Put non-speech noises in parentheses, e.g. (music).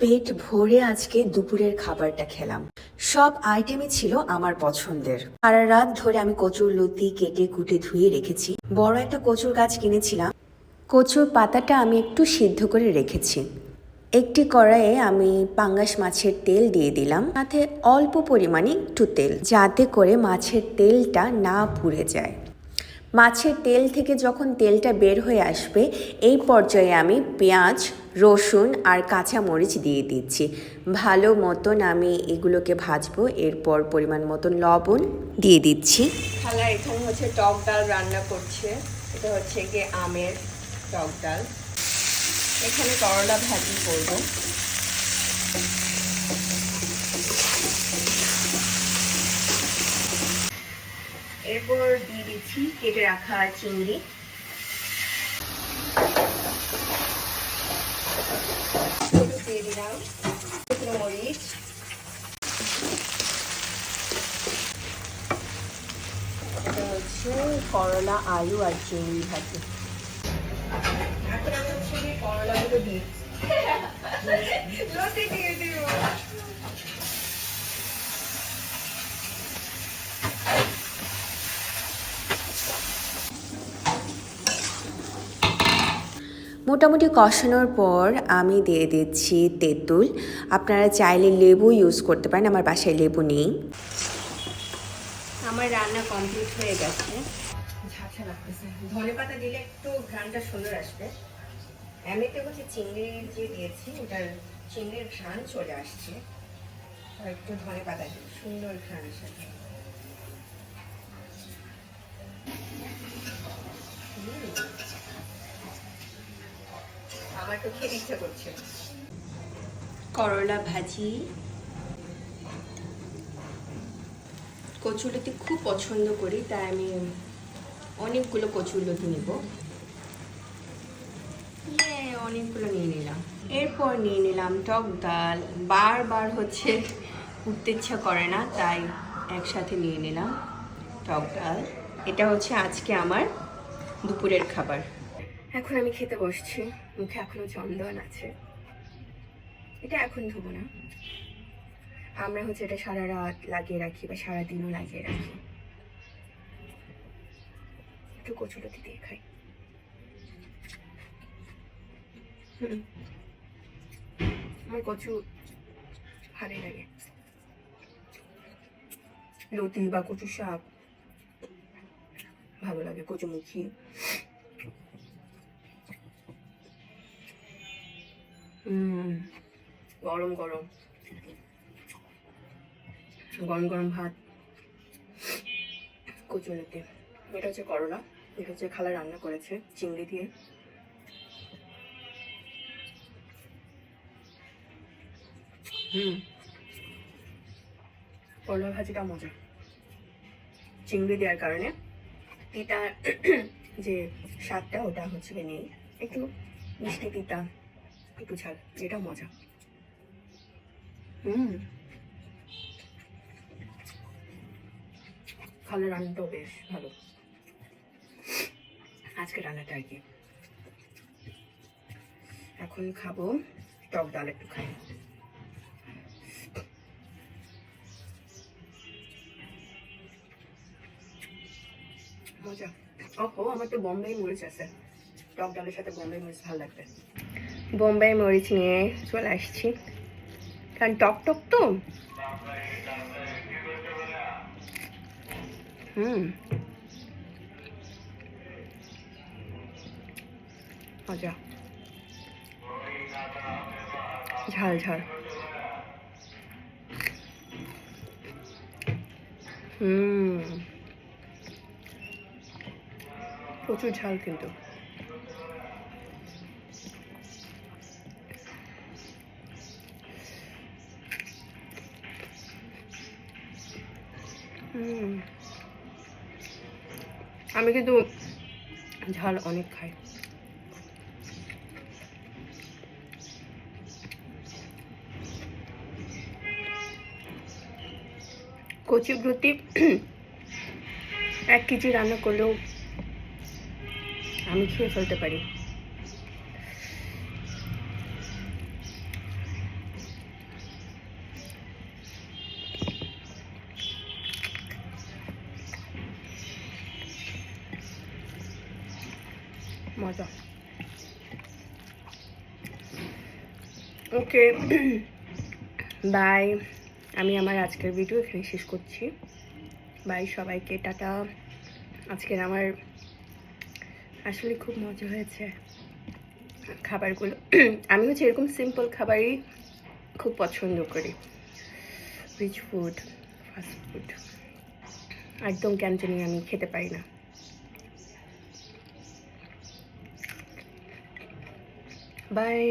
পেট ভরে আজকে দুপুরের খাবারটা খেলাম। সব আইটেমই ছিল আমার পছন্দের। সারা রাত ধরে আমি কচুর লতি কেটে কুটে ধুয়ে রেখেছি। বড় একটা কচুর গাছ কিনেছিলাম। কচুর পাতাটা আমি একটু সিদ্ধ করে রেখেছি। একটি কড়াইয়ে আমি পাঙ্গাস মাছের তেল দিয়ে দিলাম। সাথে অল্প পরিমাণে একটু তেল, যাতে করে মাছের তেলটা না পুড়ে যায়। মাছের তেল থেকে যখন তেলটা বের হয়ে আসবে, এই পর্যায়ে আমি পেঁয়াজ, রসুন আর কাঁচা মরিচ দিয়ে দিচ্ছি। ভালো মতন আমি এগুলোকে ভাজবো, এরপর পরিমাণ মতন লবণ দিয়ে দিচ্ছি। খালা, এখানে হচ্ছে টক ডাল রান্না করছে। এটা হচ্ছে গিয়ে আমের টক ডাল। এখানে করলা ভাজি করব। এরপর দিয়ে দিচ্ছি কেটে রাখা চিংড়ি। করলা আলু আর চিংড়ি ভাজি। এখন (laughs) মোটামুটি কষানোর পর আমি দিয়ে দিচ্ছি তেঁতুল। আপনারা চাইলে লেবু ইউজ করতে পারেন আমার বাসায় লেবু নেই। আমার রান্না কমপ্লিট হয়ে গেছে। ঝাঁঝা লাগতেছে। ধনে পাতা দিলে একটু ঘ্রানটা সুন্দর আসবে। এমনিতে হচ্ছে চিংড়ি যে দিয়েছি ওটার চিংড়ির ঘ্রাণ চলে আসছে। একটু ধনে পাতা দিই সুন্দর ঘ্রাণ হুম। আমার তো খেতে ইচ্ছে করছে করলা ভাজি। কচুলতি খুব পছন্দ করি তাই আমি অনেকগুলো কচুলতি নেব। ইয়ে, অনেকগুলো নিয়ে নিলাম। এরপর নিয়ে নিলাম টক ডাল। বারবার হচ্ছে উঠতে ইচ্ছা করে না তাই একসাথে নিয়ে নিলাম টক ডাল। এটা হচ্ছে আজকে আমার দুপুরের খাবার। এখন আমি খেতে বসছি। মুখে এখনও চন্দন আছে। এটা এখন ধুবো না। আমরা হচ্ছে এটা সারা রাত লাগিয়ে রাখি বা সারা দিনও লাগিয়ে রাখি। একটু কচুলতি দিয়ে খাই। আমার কচু ভালোই লাগে। লতি বা কচু শাক ভালো লাগে, কচুমুখী। গরম গরম। গরম গরম ভাত। কচুরিতে। এটা হচ্ছে করলা, এটা হচ্ছে খালা রান্না করেছে, চিংড়ি দিয়ে। হুম। করলা ভাজিটা মজা। চিংড়ি দেওয়ার কারণে। তিতা (clears throat) যে স্বাদটা ওটা হচ্ছে নেই। একটু মিষ্টি তিতা, একটু ঝাল এটা মজা। রান্নাটাও বেশ ভালো। আজকে রান্নাটা আর কি। এখন খাব টক ডাল একটু খাই আমার তো বোম্বাই মরিচ আছে। টক ডালের সাথে বোম্বাই মরিচ ভালো লাগবে। বোম্বাই মরিচ নিয়ে চলে আসছি। কারণ টক টক তো হুম মজা ঝাল ঝাল হুম প্রচুর ঝাল কিন্তু আমি কিন্তু ঝাল অনেক খাই। কচি ব্রতি এক কেজি রান্না করলেও আমি খেয়ে ফেলতে পারি। মজা। ওকে বাই (clears throat) আমি আমার আজকের ভিডিও এখানে শেষ করছি। বাই সবাইকে, টাটা। আজকের আমার আসলে খুব মজা হয়েছে খাবারগুলো। আমি হচ্ছে এরকম সিম্পল খাবারই খুব পছন্দ করি। রিচ ফুড ফাস্ট ফুড একদম কেন জানি আমি খেতে পারি না। বাই